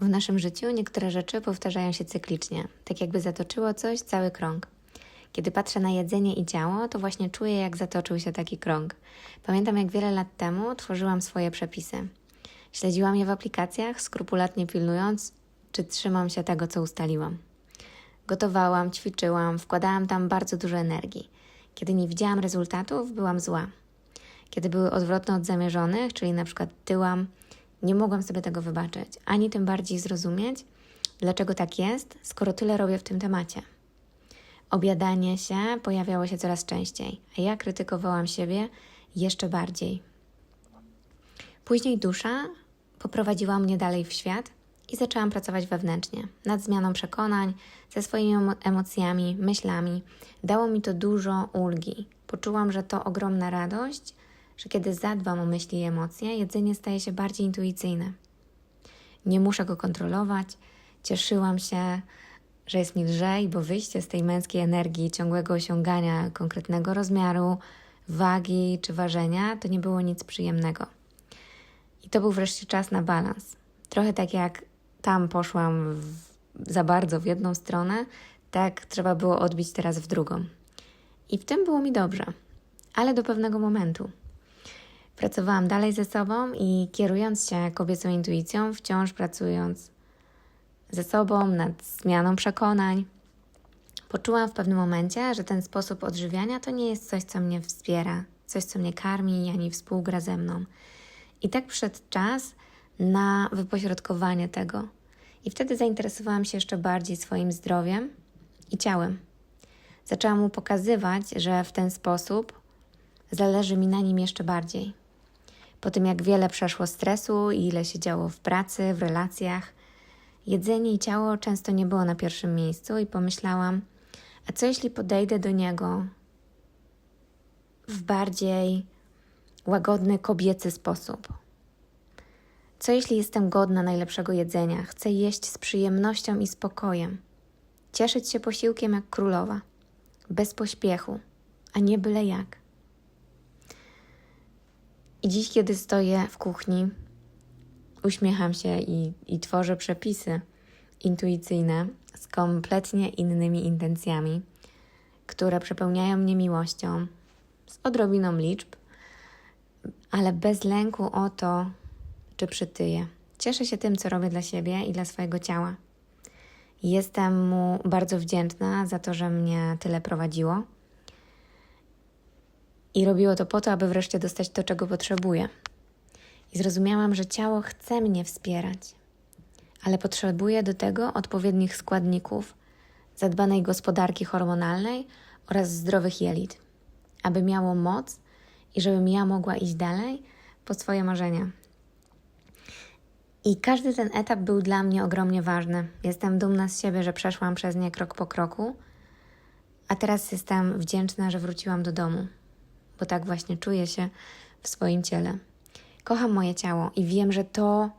W naszym życiu niektóre rzeczy powtarzają się cyklicznie, tak jakby zatoczyło coś cały krąg. Kiedy patrzę na jedzenie i ciało, to właśnie czuję, jak zatoczył się taki krąg. Pamiętam, jak wiele lat temu tworzyłam swoje przepisy. Śledziłam je w aplikacjach, skrupulatnie pilnując, czy trzymam się tego, co ustaliłam. Gotowałam, ćwiczyłam, wkładałam tam bardzo dużo energii. Kiedy nie widziałam rezultatów, byłam zła. Kiedy były odwrotne od zamierzonych, czyli na przykład tyłam, nie mogłam sobie tego wybaczyć, ani tym bardziej zrozumieć, dlaczego tak jest, skoro tyle robię w tym temacie. Obiadanie się pojawiało się coraz częściej, a ja krytykowałam siebie jeszcze bardziej. Później dusza poprowadziła mnie dalej w świat i zaczęłam pracować wewnętrznie, nad zmianą przekonań, ze swoimi emo- emocjami, myślami. Dało mi to dużo ulgi. Poczułam, że to ogromna radość, że kiedy zadbam o myśli i emocje, jedzenie staje się bardziej intuicyjne. Nie muszę go kontrolować. Cieszyłam się, że jest mi lżej, bo wyjście z tej męskiej energii ciągłego osiągania konkretnego rozmiaru, wagi czy ważenia to nie było nic przyjemnego. I to był wreszcie czas na balans. Trochę tak jak tam poszłam w, za bardzo w jedną stronę, tak trzeba było odbić teraz w drugą. I w tym było mi dobrze, ale do pewnego momentu. Pracowałam dalej ze sobą i kierując się kobiecą intuicją, wciąż pracując ze sobą nad zmianą przekonań, poczułam w pewnym momencie, że ten sposób odżywiania to nie jest coś, co mnie wspiera, coś, co mnie karmi ani współgra ze mną. I tak przyszedł czas na wypośrodkowanie tego. I wtedy zainteresowałam się jeszcze bardziej swoim zdrowiem i ciałem. Zaczęłam mu pokazywać, że w ten sposób zależy mi na nim jeszcze bardziej. Po tym, jak wiele przeszło stresu i ile się działo w pracy, w relacjach, jedzenie i ciało często nie było na pierwszym miejscu i pomyślałam, a co jeśli podejdę do niego w bardziej łagodny, kobiecy sposób? Co jeśli jestem godna najlepszego jedzenia, chcę jeść z przyjemnością i spokojem, cieszyć się posiłkiem jak królowa, bez pośpiechu, a nie byle jak? I dziś, kiedy stoję w kuchni, uśmiecham się i, i tworzę przepisy intuicyjne z kompletnie innymi intencjami, które przepełniają mnie miłością, z odrobiną liczb, ale bez lęku o to, czy przytyję. Cieszę się tym, co robię dla siebie i dla swojego ciała. Jestem mu bardzo wdzięczna za to, że mnie tyle prowadziło. I robiło to po to, aby wreszcie dostać to, czego potrzebuję. I zrozumiałam, że ciało chce mnie wspierać, ale potrzebuje do tego odpowiednich składników, zadbanej gospodarki hormonalnej oraz zdrowych jelit, aby miało moc i żebym ja mogła iść dalej po swoje marzenia. I każdy ten etap był dla mnie ogromnie ważny. Jestem dumna z siebie, że przeszłam przez nie krok po kroku, a teraz jestem wdzięczna, że wróciłam do domu, bo tak właśnie czuję się w swoim ciele. Kocham moje ciało i wiem, że to,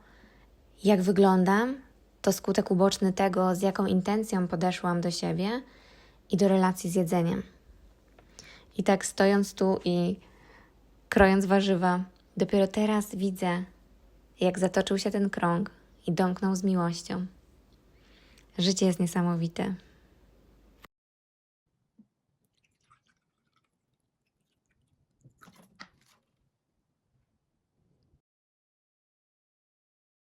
jak wyglądam, to skutek uboczny tego, z jaką intencją podeszłam do siebie i do relacji z jedzeniem. I tak stojąc tu i krojąc warzywa, dopiero teraz widzę, jak zatoczył się ten krąg i domknął z miłością. Życie jest niesamowite.